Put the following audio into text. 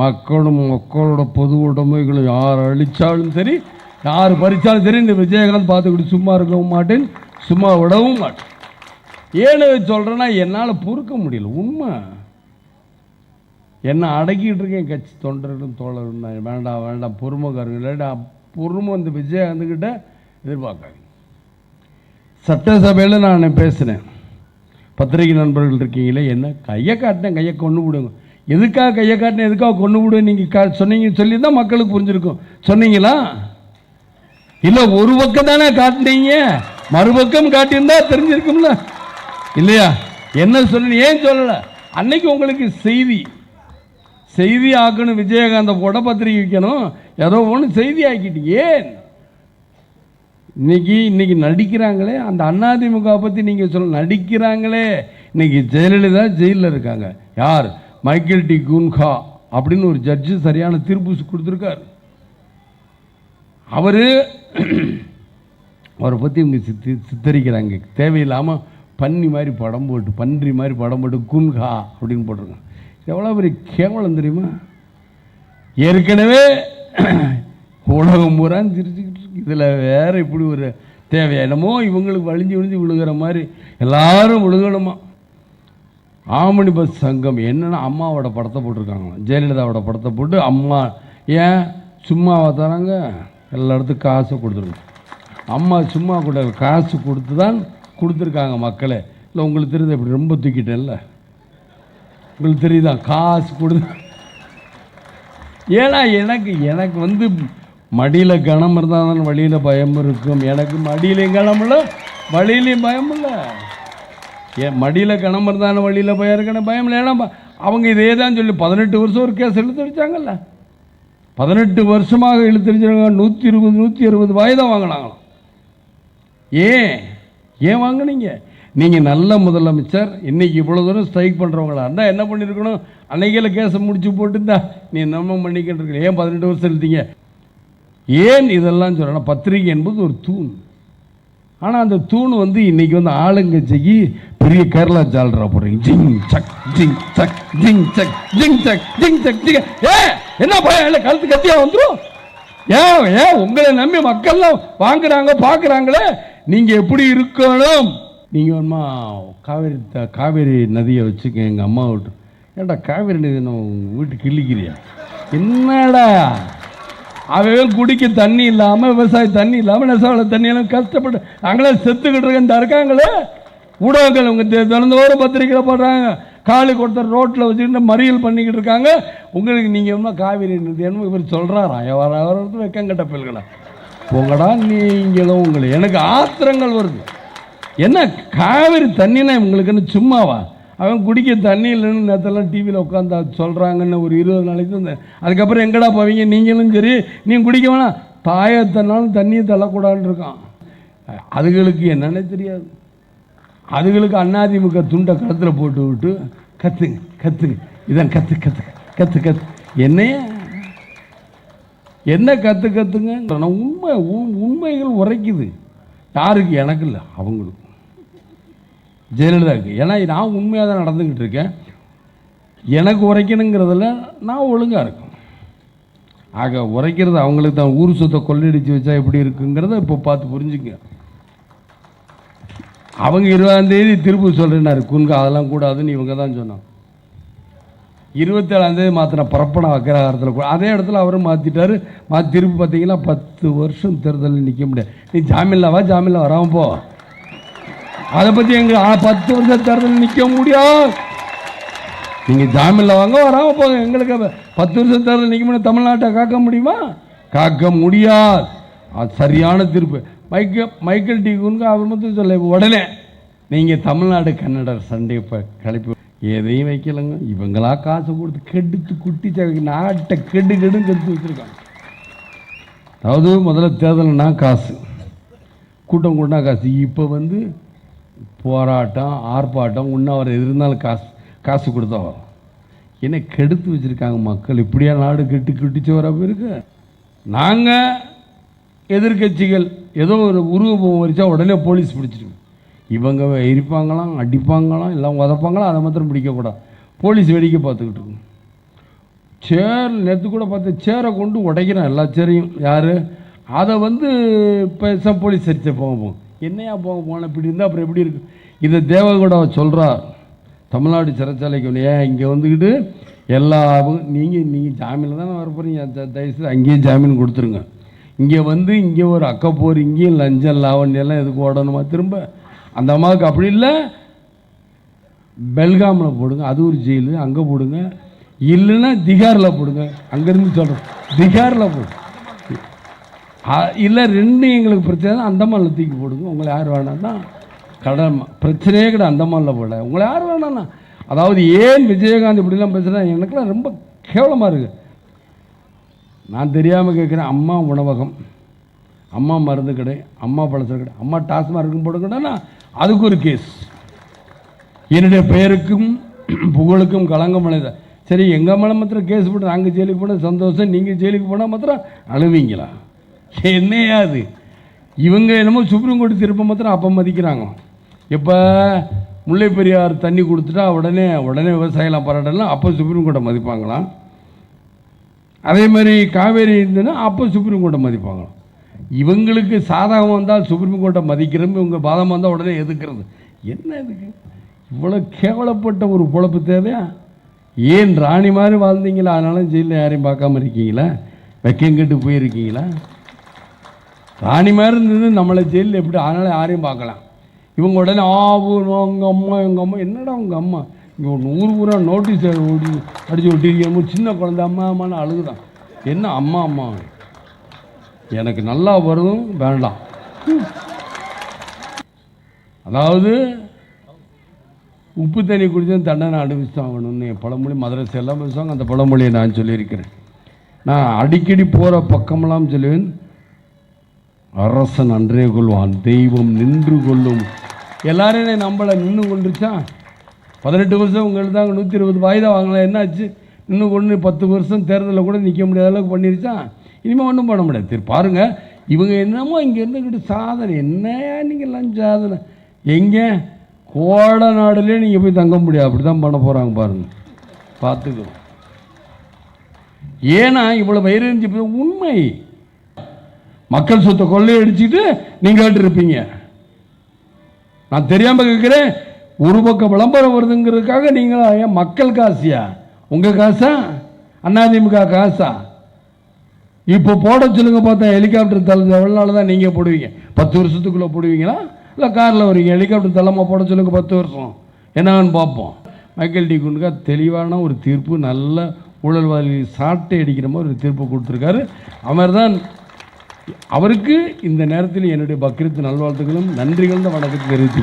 மக்களும் மக்களோட பொது உடைமைகளும் யார் அழிச்சாலும் சரி யார் பறிச்சாலும் சரி இந்த விஜயகாந்த் பார்த்துக்கிட்டு சும்மா இருக்கவும் மாட்டேன் சும்மா விடவும் மாட்டேன். ஏன்னு சொல்கிறேன்னா என்னால் பொறுக்க முடியல உண்மை. என்ன அடக்கிட்டு இருக்கேன் கட்சி தொண்டர்களும் தோழரும் வேண்டாம் வேண்டாம் பொறுமைக்காரங்க இல்லாட்டா பொறுமை அந்த விஜயகாந்துக்கிட்ட எதிர்பார்க்காங்க சட்டசபையில் நான் பேசினேன். பத்திரிகை நண்பர்கள் இருக்கீங்களே என்ன கையை காட்டினேன் கையை கொண்டு விடுங்க. எதுக்காக கையை காட்டினேன் எதுக்காக கொண்டு விடுவேன் நீங்கள் கா சொன்னீங்க சொல்லியிருந்தால் மக்களுக்கு புரிஞ்சிருக்கும். சொன்னீங்களா? இல்லை ஒரு பக்கம் தானே காட்டினீங்க. மறுபக்கம் காட்டியிருந்தா தெரிஞ்சிருக்கும்ல. இல்லையா? என்ன சொல்லி ஏன் சொல்லலை? அன்னைக்கு உங்களுக்கு செய்தி. செய்தி ஆக்கணும் விஜயகாந்த போட பத்திரிக்கை வைக்கணும். ஏதோ ஒன்று செய்தி ஆக்கிட்டு. ஏன்? இன்னைக்கு இன்னைக்கு நடிக்கிறாங்களே. அந்த அதிமுக பற்றி நீங்கள் சொல்ல நடிக்கிறாங்களே. இன்னைக்கு ஜெயலலிதா ஜெயிலில் இருக்காங்க. யார்? மைக்கேல் டி குன்ஹா அப்படின்னு ஒரு ஜட்ஜு சரியான தீர்ப்பு கொடுத்துருக்காரு. அவர் அவரை பற்றி இவங்க சித்தி சித்தரிக்கிறாங்க. தேவையில்லாமல் பன்னி மாதிரி படம் போட்டு பன்றி மாதிரி படம் போட்டு குன்ஹா அப்படின்னு போட்டிருக்காங்க. எவ்வளோ பெரிய கேவலம் தெரியுமா? ஏற்கனவே உலகம் பூரா சிரிச்சுக்கிட்டு இருக்கு. இதில் வேறு இப்படி ஒரு தேவை. என்னமோ இவங்களுக்கு வழிஞ்சு விழிஞ்சு விழுகிற மாதிரி எல்லாரும் விழுகணுமா? ஆமணி பஸ் சங்கம் என்னன்னா அம்மாவோட படத்தை போட்டிருக்காங்களாம் ஜெயலலிதாவோட படத்தை போட்டு அம்மா ஏன் சும்மாவா தராங்க? எல்லா இடத்துக்கும் காசு கொடுத்துருங்க. அம்மா சும்மா கூட காசு கொடுத்து தான் கொடுத்துருக்காங்க மக்களே. இல்லை உங்களுக்கு தெரியுது இப்படி ரொம்ப தூக்கிட்டேன்ல? உங்களுக்கு தெரியுதா? காசு கொடுத்து ஏன்னா எனக்கு எனக்கு வந்து மடியில் கணம் இருந்தால் தான் வழியில் பயம் இருக்கும். எனக்கு மடியிலையும் கணம் இல்லை வழியிலையும் பயம் இல்லை. ஏன் மடியில் கணம் வழியில் பயம் இருக்கணும் பயம் இல்லை. ஏன்னா அவங்க இதே தான் சொல்லி பதினெட்டு வருஷம் ஒரு கேஸ் இழுத்தடிச்சாங்கல்ல பதினெட்டு வருஷமாக இழுத்தடிச்சாங்க நூற்றி இருபது நூற்றி அறுபது வாய்தான் வாங்கினாங்களாம். ஏன்? ஏன் வாங்குனீங்க? நீங்கள் நல்ல முதலமைச்சர். இன்றைக்கி இவ்வளோ தூரம் ஸ்ட்ரைக் பண்ணுறவங்களா இருந்தால் என்ன பண்ணியிருக்கணும் அன்னைக்கில கேஸை முடிச்சு போட்டுருந்தா நீ நம்ம பண்ணிக்கிட்டு இருக்க. ஏன் பதினெட்டு வருஷம் இழுத்தீங்க? ஏன் இதெல்லாம் சொல்லணும்? பத்திரிகை என்பது ஒரு தூண். ஆனால் அந்த தூண் வந்து இன்னைக்கு வந்து ஆளுங்கட்சிக்கு பெரிய கேரளா ஜால்ரா போடுறீங்க. ஜிங் சக் ஜிங் சக் ஜிங் சக் ஜிங் சக் ஜிங் சக் ஜிங். ஏ என்ன பயம் இல்லை கழுத்து கத்தியா வந்துடும் ஏன் ஏன்? உங்களை நம்பி மக்கள்லாம் வாங்குறாங்க பார்க்குறாங்களே நீங்கள் எப்படி இருக்கணும்? நீங்கள் வேணுமா காவேரி த- காவேரி நதியை வச்சுக்க எங்கள் அம்மா விட்டு. ஏன்டா காவேரி நதி நம்ம உங்கள் வீட்டுக்கு கிள்ளிக்கிறியா? என்னடா? அவன் குடிக்க தண்ணி இல்லாமல் விவசாய தண்ணி இல்லாமல் நெசவாள தண்ணி எல்லாம் கஷ்டப்பட்டு நாங்களே செத்துக்கிட்டு இருக்க இருக்காங்களே? ஊடகங்கள் உங்க தெ- தினந்தோறும் பத்திரிக்கையில் போடுறாங்க. காலி கொடுத்த ரோட்டில் வச்சுக்கிட்டு மறியல் பண்ணிக்கிட்டு இருக்காங்க. உங்களுக்கு நீங்கள் என்ன காவிரி என்ன இவர் சொல்கிறாரா அவர் அவர் வெக்கங்கட்ட பிள்ளைகளா போங்கடா நீங்களும் உங்களை. எனக்கு ஆத்திரங்கள் வருது. என்ன காவிரி தண்ணினா உங்களுக்குன்னு சும்மாவா? அவன் குடிக்க தண்ணி இல்லைன்னு நேற்றெல்லாம் டிவியில் உட்காந்து சொல்கிறாங்கன்னு ஒரு இருபது நாளைக்கு தான் அதுக்கப்புறம் எங்கடா போவீங்க? நீங்களும் சரி நீங்கள் குடிக்க வேணாம். தாயத்தனாலும் தண்ணியை தள்ளக்கூடாதுன்னு இருக்கான். அதுகளுக்கு என்னன்னே தெரியாது. அதுகளுக்கு அண்ணாதிமுக துண்டை களத்தில் போட்டு விட்டு கத்துங்க கற்றுங்க இதான் கற்று கற்று கற்று கற்று என்னைய? என்ன கற்று கற்றுங்க உண்மை உண்- உண்மைகள் உரைக்குது. யாருக்கு? எனக்கு இல்லை அவங்களுக்கு. ஜெயலலிதாவுக்கு ஏன்னா நான் உண்மையாக தான் நடந்துக்கிட்டு இருக்கேன். எனக்கு உரைக்கணுங்கிறதுல நான் ஒழுங்காக இருக்கும் ஆக உரைக்கிறது அவங்களுக்கு தான். ஊர் சொத்தை கொள்ளடிச்சு வச்சா எப்படி இருக்குங்கிறத இப்போ பார்த்து புரிஞ்சுங்க. அவங்க இருபதாந்தேதி திருப்பி சொல்கிறேன்னாரு குன்கா அதெல்லாம் கூடாதுன்னு இவங்க தான் சொன்னாங்க. இருபத்தேழாந்தேதி மாற்றின பரப்பன அக்ரஹாரத்தில் கூட அதே இடத்துல அவரும் மாற்றிட்டாரு மாற்றி திருப்பி பார்த்தீங்கன்னா பத்து வருஷம் தேர்தலில் நிற்க முடியாது. நீ ஜாமீனில் வா ஜாமீனில் வராமல் போ. அதை பற்றி எங்க பத்து வருஷம் தேர்தலில் நிற்க முடியாது நீங்கள் ஜாமீன்ல வாங்க வராமல் போங்க. எங்களுக்கு பத்து வருஷம் தேர்தல் நிற்க முடியும் தமிழ்நாட்டை காக்க முடியுமா? காக்க முடியாது அது சரியான தீர்ப்பு. மைக்கேல் மைக்கேல் டி குன்கு அவர் மட்டும் சொல்ல உடனே நீங்கள் தமிழ்நாடு கன்னடர் சண்டை இப்போ கழிப்பு எதையும் வைக்கலைங்க. இவங்களா காசு கொடுத்து கெடுத்து குட்டி ச- நாட்டை கெடு கெடுன்னு கெடுத்து வச்சுருக்காங்க. அதாவது முதல்ல தேர்தல்னா காசு. கூட்டம் கூட்டினா காசு. இப்போ வந்து போராட்டம் ஆர்ப்பாட்டம் உண்ணாவிரதம் எது இருந்தாலும் காசு காசு கொடுத்தா வரும். என்ன கெடுத்து வச்சுருக்காங்க மக்கள்? இப்படியா நாடு கெட்டு கெட்டுச்சு வர இருக்கு நாங்கள் எதிர்க்கட்சிகள் ஏதோ ஒரு உருவபம் வரிச்சா உடனே போலீஸ் பிடிச்சிருக்கு இவங்க எரிப்பாங்களாம் அடிப்பாங்களாம் எல்லாம் உதப்பாங்களாம் அதை மாத்திரம் பிடிக்கக்கூடாது போலீஸ் வேடிக்கை பார்த்துக்கிட்டு இருக்கும். சேர் நேற்று கூட பார்த்து சேரை கொண்டு உடைக்கிறான் எல்லா சேரையும். யார்? அதை வந்து இப்போ போலீஸ் சரிச்ச போகும் என்னையா போக போன? இப்படி இருந்தால் அப்புறம் எப்படி இருக்கு? இதை தேவகூட சொல்கிறார் தமிழ்நாடு சிறைச்சாலைக்கு ஏன் இங்கே வந்துக்கிட்டு எல்லா நீங்கள் நீங்கள் ஜாமீனில் தானே வர போகிறீங்க தயவுசெய்து அங்கேயே ஜாமீன் கொடுத்துருங்க. இங்கே வந்து இங்கே ஒரு அக்கப்போர் இங்கேயும் லஞ்சம் லாவண்யம் எதுக்கு ஓடணுமா? திரும்ப அந்த அம்மாவுக்கு அப்படி இல்லை. பெல்காமில் போடுங்க அது ஒரு ஜெயிலு அங்கே போடுங்க. இல்லைன்னா திகாரில் போடுங்க. அங்கேருந்து சொல்கிறேன் திகாரில் போடுங்க இல்லை ரெண்டு எங்களுக்கு பிரச்சனை அந்தமானில் தூக்கி போடுங்க. உங்களை யார் வேணாம்னா கடன் பிரச்சனையே கிடையாது அந்தமானில் போட உங்களை யார் வேணான்னா. அதாவது ஏன் விஜயகாந்த் இப்படிலாம் பேசுகிறா எனக்குலாம் ரொம்ப கேவலமாக இருக்குது நான் தெரியாமல் கேட்குறேன் அம்மா உணவகம். அம்மா மருந்து கடை அம்மா பழசர் கடை அம்மா டாஸ்மார்க்கும் போடுங்கடா அதுக்கு ஒரு கேஸ் என்னுடைய பெயருக்கும் புகழுக்கும் கலங்கம் அடைந்த சரி எங்கள் மேலே மாத்திரம் கேஸ் போட்டு நாங்கள் ஜெயிலுக்கு போனால் சந்தோஷம் நீங்கள் ஜெயிலுக்கு போனால் மாத்திரம் அழுவீங்களா? என்னையா அது? இவங்க என்னமோ சுப்ரீம் கோர்ட் திருப்ப மாத்திரம் அப்போ மதிக்கிறாங்க. இப்போ முல்லை பெரியார் தண்ணி கொடுத்துட்டா உடனே உடனே விவசாயிலாம் பாராட்டலாம் அப்போ சுப்ரீம் கோர்ட்டை மதிப்பாங்களாம். அதே மாதிரி காவேரி இருந்ததுன்னா அப்போ சுப்ரீம் கோர்ட்டை மதிப்பாங்களாம். இவங்களுக்கு சாதகம் வந்தால் சுப்ரீம் கோர்ட்டை மதிக்கிறோம் இவங்க பாதம் வந்தால் உடனே எதுக்கிறது என்ன இதுக்கு? இவ்வளோ கேவலப்பட்ட ஒரு பொழப்பு தேவையா? ஏன் ராணி மாதிரி வாழ்ந்தீங்களா? அதனால ஜெயிலில் யாரையும் பார்க்காம இருக்கீங்களா? வெக்கம் கெட்டு போயிருக்கீங்களா? ராணி மாதிரி இருந்தது நம்மளை ஜெயிலில் எப்படி அதனால யாரையும் பார்க்கலாம். இவங்க உடனே ஆவு உங்கள் அம்மா எங்கள் அம்மா. என்னடா உங்கள் அம்மா? இங்கே ஒரு நூறு பூரா நோட்டீஸ் ஓடி அடிச்சு ஒட்டிருக்கோம் சின்ன குழந்த அம்மா அம்மான்னு அழுகுதான். என்ன அம்மா அம்மா? எனக்கு நல்லா வருதும் வேண்டாம். அதாவது உப்பு தண்ணி குடிச்சா தண்டனை அனுபவிச்சு என் பழமொழி மதுரை எல்லாம் பேசுவாங்க அந்த பழமொழியை நான் சொல்லியிருக்கிறேன். நான் அடிக்கடி போகிற பக்கமெல்லாம் சொல்லுவேன் அரசன் அன்றே கொள்வான் தெய்வம் நின்று கொள்ளும். எல்லாரும் என்னை நின்று கொண்டுருச்சா? பதினெட்டு வருஷம் உங்களுக்கு தாங்க நூற்றி இருபது வாய்தா வாங்கலாம் என்னாச்சு? இன்னும் ஒன்று பத்து வருஷம் தேர்தலில் கூட நிற்க முடியாத அளவுக்கு பண்ணிருச்சா? இனிமேல் ஒன்றும் பண்ண முடியாது. சரி பாருங்கள் இவங்க என்னமோ இங்கே இருந்துக்கிட்டு சாதனை. என்னையா நீங்கள்லாம் சாதனை? எங்கே? கோட நாடுலேயே நீங்கள் போய் தங்க முடியாது. அப்படி தான் பண்ண போகிறாங்க பாருங்கள் பார்த்துக்கோ. ஏன்னா இவ்வளோ வைரஞ்சி உண்மை. மக்கள் சொத்தை கொள்ளையடிச்சுட்டு நீங்கள் இருப்பீங்க நான் தெரியாமல் கேட்குறேன். ஒரு பக்கம் விளம்பரம் வருதுங்கிறதுக்காக நீங்களா? ஏன் மக்கள் காசியா? உங்கள் காசா? அதிமுக காசா? இப்போ போட சொல்லுங்க பார்த்தா ஹெலிகாப்டர் தள்ள எவ்வளோ தான் நீங்கள் போடுவீங்க. பத்து வருஷத்துக்குள்ளே போடுவீங்களா? இல்லை காரில் வரீங்க ஹெலிகாப்டர் தள்ளமாக போட சொல்லுங்க பத்து வருஷம். என்னன்னு பார்ப்போம். மைக்கேல் டி குண்டுக்கா தெளிவான ஒரு தீர்ப்பு நல்ல ஊழல்வாதி சாட்டை அடிக்கிற மாதிரி ஒரு தீர்ப்பு கொடுத்துருக்காரு. அவர் தான் அவருக்கு இந்த நேரத்தில் என்னுடைய பக்ரீத் நல்வாழ்த்துக்களும் நன்றிகள் வணக்கத்தை தெரிவித்து